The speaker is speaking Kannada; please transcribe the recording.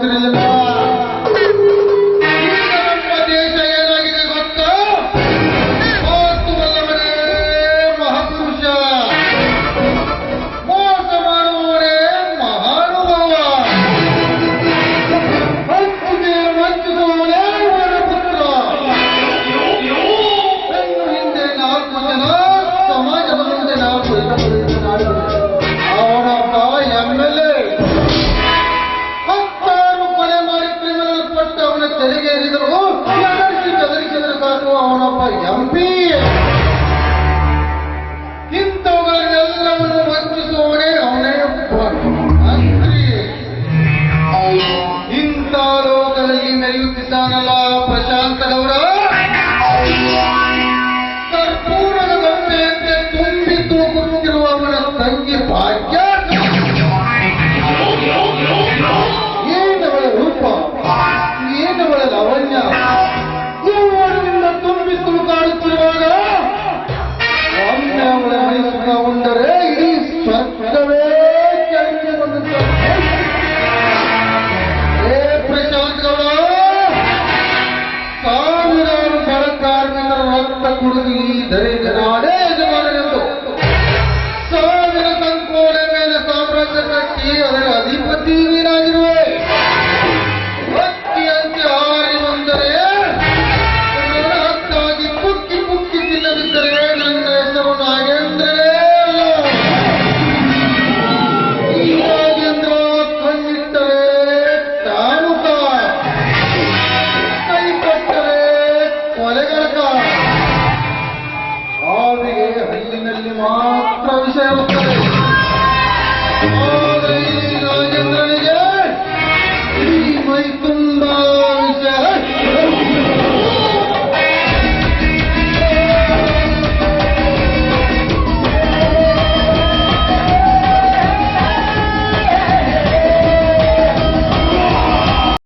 Aleluia. ಅವನೊಬ್ಬ ಎಂ ಪಿ ಇಂಥವುಗಳನ್ನೆಲ್ಲವನ್ನು ವಂಚಿಸುವವನೇ ಅವನೇ ಮಂತ್ರಿ ಇಂಥ ಲೋಕದಲ್ಲಿ ನಡೆಯುತ್ತಿದ್ದಾನಲ್ಲ ಪ್ರಶಾಂತರವರ una onda